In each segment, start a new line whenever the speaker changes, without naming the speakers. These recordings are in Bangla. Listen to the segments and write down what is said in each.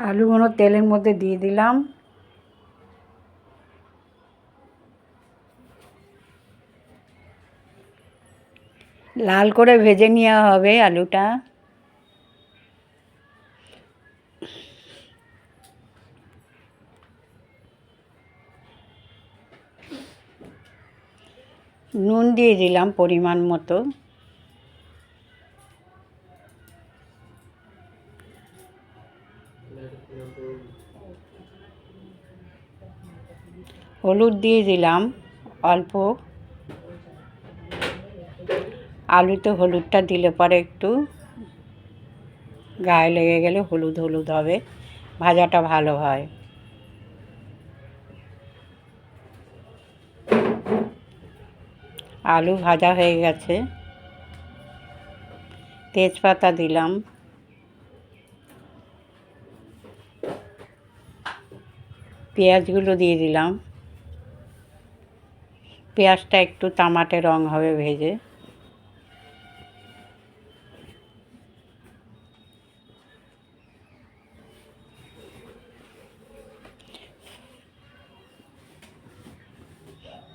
আলুগুলো তেলের মধ্যে দিয়ে দিলাম। লাল করে ভেজে নেওয়া হবে আলুটা। নুন দিয়ে দিলাম পরিমাণ মতো। হলুদ দিয়ে দিলাম, অল্প। আলুতে হলুদটা দিলে পরে একটু গায়ে লেগে গেলে হলুদ হলুদ হবে, ভাজাটা ভালো হয়। আলু ভাজা হয়ে গেছে। তেজপাতা দিলাম। পেঁয়াজগুলো দিয়ে দিলাম। পেঁয়াজটা একটু তামাটে রং হবে ভেজে।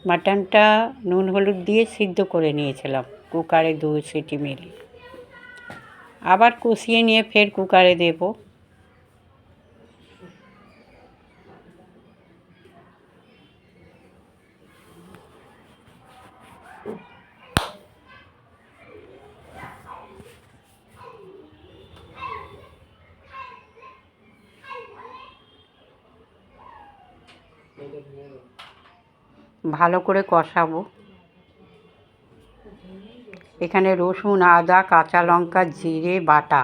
মাটনটা নুন, হলুদ দিয়ে সিদ্ধ করে নিয়েছিলাম, কুকারে দু সিটি মেরে আবার কষিয়ে নিয়ে ফের কুকারে দেবো। ভালো করে কষাবো। এখানে রসুন, আদা, কাঁচা লঙ্কা, জিরে, বাটা।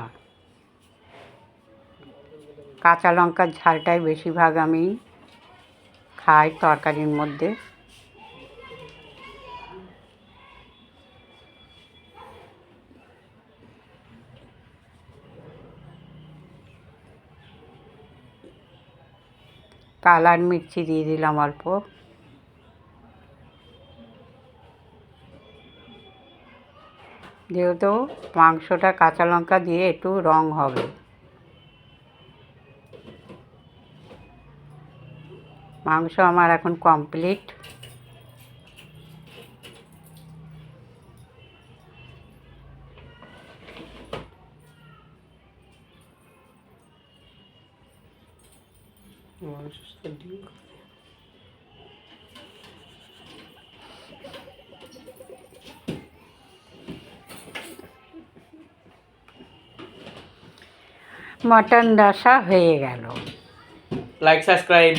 কাঁচা লঙ্কার ঝালটাই বেশিরভাগ আমি খাই তরকারির মধ্যে। কালার মির্চি দিয়ে দিলাম অল্প। যেহেতু মাংসটা কাঁচা লঙ্কা দিয়ে একটু রং হবে। মাংস আমার এখন কমপ্লিট মটন রসা হয়ে গেল
লাইক সাবস্ক্রাইব